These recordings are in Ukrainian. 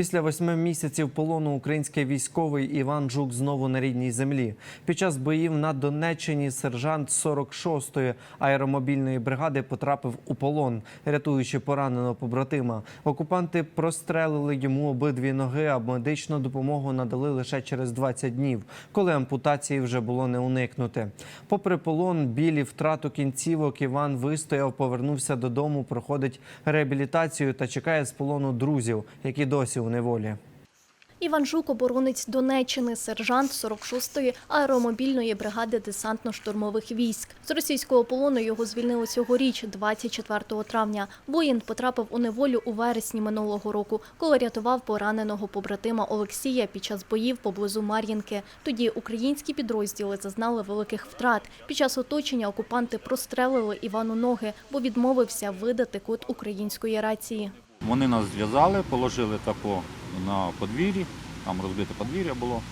Після восьми місяців полону український військовий Іван Жук знову на рідній землі. Під час боїв на Донеччині сержант 46-ї аеромобільної бригади потрапив у полон, рятуючи пораненого побратима. Окупанти прострелили йому обидві ноги, а медичну допомогу надали лише через 20 днів, коли ампутації вже було не уникнути. Попри полон, білі втрату кінцівок, Іван вистояв, повернувся додому, проходить реабілітацію та чекає з полону друзів, які досі у неволі. Іван Жук – оборонець Донеччини, сержант 46-ї аеромобільної бригади десантно-штурмових військ. З російського полону його звільнили цьогоріч, 24 травня. Воїн потрапив у неволю у вересні минулого року, коли рятував пораненого побратима Олексія під час боїв поблизу Мар'їнки. Тоді українські підрозділи зазнали великих втрат. Під час оточення окупанти прострелили Івану ноги, бо відмовився видати код української рації. Вони нас зв'язали, положили тако на подвір'ї, там розбите подвір'я було.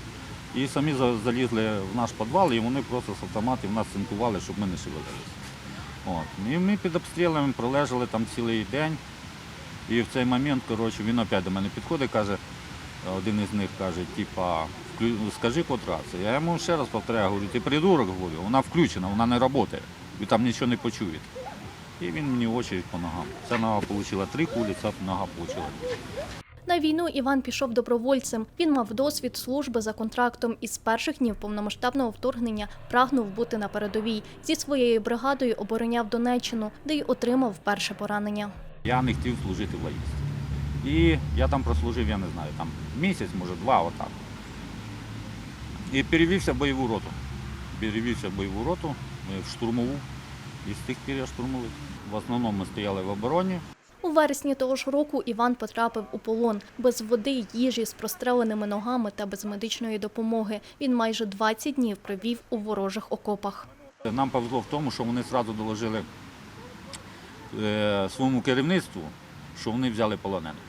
І самі залізли в наш підвал, і вони просто з автоматів нас цинкували, щоб ми не шевелилися. От. І ми під обстрілами пролежали там цілий день. І в цей момент, коротше, він опять до мене підходить, каже, один із них каже, типа, скажи код. Я йому ще раз повторяю, говорю, ти придурок, говорю, вона включена, вона не працює, ви там нічого не почуєте. І він мені очередь по ногам. Ця нога отримала три кулі, ця нога отримала. На війну Іван пішов добровольцем. Він мав досвід служби за контрактом і з перших днів повномасштабного вторгнення прагнув бути на передовій. Зі своєю бригадою обороняв Донеччину, де й отримав перше поранення. Я не хотів служити в воїнстві. І я там прослужив, я не знаю, там місяць, може два, отак. І перевівся в бойову роту. Перевівся в бойову роту, е, в штурмову. І з тих пір я штурмовик. В основному ми стояли в обороні. У вересні того ж року Іван потрапив у полон без води, їжі, з простреленими ногами та без медичної допомоги. Він майже 20 днів провів у ворожих окопах. Нам повезло в тому, що вони одразу доложили е, своєму керівництву, що вони взяли полонених.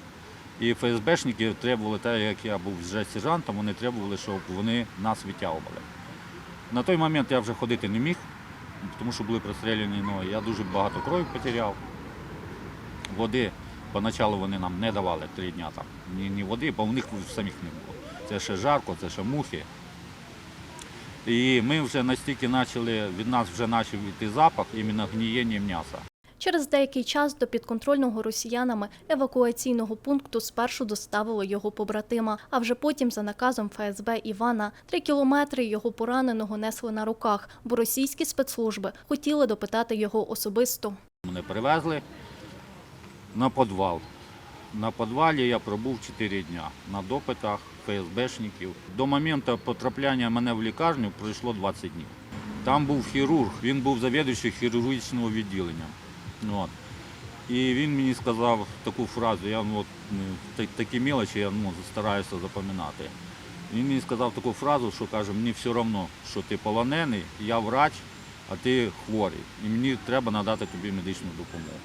І ФСБшники требували, так як я був вже сержантом, вони требували, щоб вони нас відтягували. На той момент я вже ходити не міг, тому що були простріляні ноги. Я дуже багато крові потеряв. Води поначалу вони нам не давали три дні там. Ні, ні води, бо в них самих не було. Це ще жарко, це ще мухи. І ми вже настільки почали, від нас вже почав йти запах іменно гнієння м'яса. Через деякий час до підконтрольного росіянами евакуаційного пункту спершу доставили його побратима, а вже потім за наказом ФСБ Івана три кілометри його пораненого несли на руках, бо російські спецслужби хотіли допитати його особисто. Мене перевезли на підвал. На підвалі я пробув 4 дня на допитах ФСБшників. До моменту потрапляння мене в лікарню пройшло 20 днів. Там був хірург, він був завідуючий хірургічного відділення. От. І він мені сказав таку фразу, я ну, от, ну, такі мелочі я ну, стараюся запам'ятати. Він мені сказав таку фразу, що каже, мені все одно, що ти полонений, я врач, а ти хворий. І мені треба надати тобі медичну допомогу.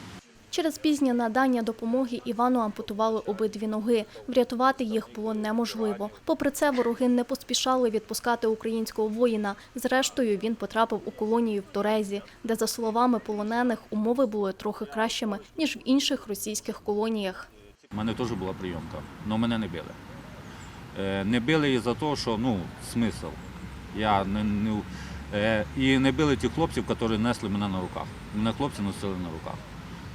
Через пізнє надання допомоги Івану ампутували обидві ноги. Врятувати їх було неможливо. Попри це, вороги не поспішали відпускати українського воїна. Зрештою, він потрапив у колонію в Торезі, де, за словами полонених, умови були трохи кращими ніж в інших російських колоніях. У мене теж була прийомка, але мене не били. Е, Не били із-за того, що ну, смисл. Я не, не, е, і не били ті хлопців, які несли мене на руках. Мене хлопці носили на руках.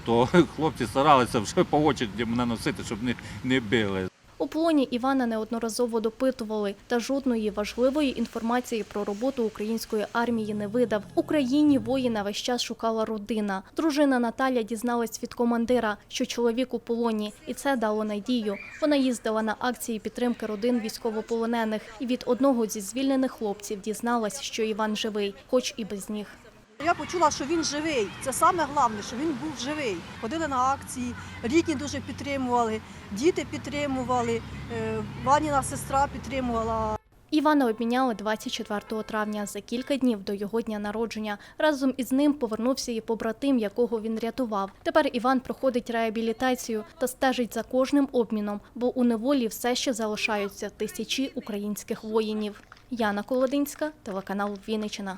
То хлопці старалися вже по очереді мене носити, щоб не, не били. У полоні Івана неодноразово допитували, та жодної важливої інформації про роботу української армії не видав. Україні воїна весь час шукала родина. Дружина Наталя дізналась від командира, що чоловік у полоні, і це дало надію. Вона їздила на акції підтримки родин військовополонених, і від одного зі звільнених хлопців дізналась, що Іван живий, хоч і без ніг. Я почула, що він живий. Це саме головне, що він був живий. Ходили на акції, рідні дуже підтримували, діти підтримували, е, Ваніна сестра підтримувала. Івана обміняли 24 травня за кілька днів до його дня народження. Разом із ним повернувся і побратим, якого він рятував. Тепер Іван проходить реабілітацію та стежить за кожним обміном, бо у неволі все ще залишаються тисячі українських воїнів. Яна Колодинська, телеканал Вінниччина.